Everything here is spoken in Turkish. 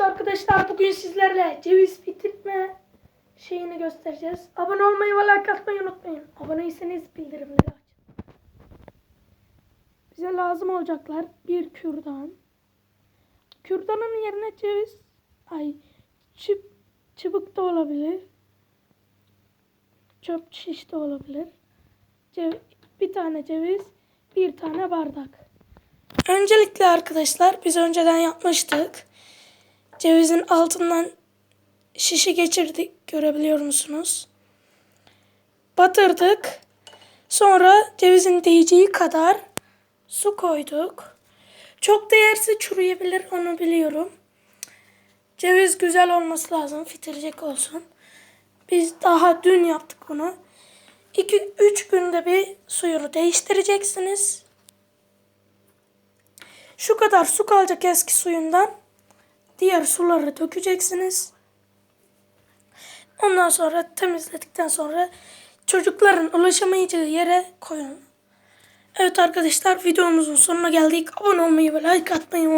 Evet arkadaşlar bugün sizlerle ceviz bitirme şeyini göstereceğiz. Abone olmayı ve like atmayı unutmayın. Aboneyseniz bildirimleri açın. Bize lazım olacaklar bir kürdan. Kürdanın yerine ceviz ay çıp, çıbık da olabilir. Çöp şiş de olabilir. Cev- bir tane ceviz, bir tane bardak. Öncelikle arkadaşlar biz önceden yapmıştık. Cevizin altından şişi geçirdik görebiliyor musunuz? Batırdık. Sonra cevizin değeceği kadar su koyduk. Çok değerse çürüyebilir onu biliyorum. Ceviz güzel olması lazım. Fitirecek olsun. Biz daha dün yaptık bunu. 2-3 günde bir suyunu değiştireceksiniz. Şu kadar su kalacak eski suyundan. Diğer suları dökeceksiniz. Ondan sonra temizledikten sonra çocukların ulaşamayacağı yere koyun. Evet arkadaşlar videomuzun sonuna geldik. Abone olmayı ve like atmayı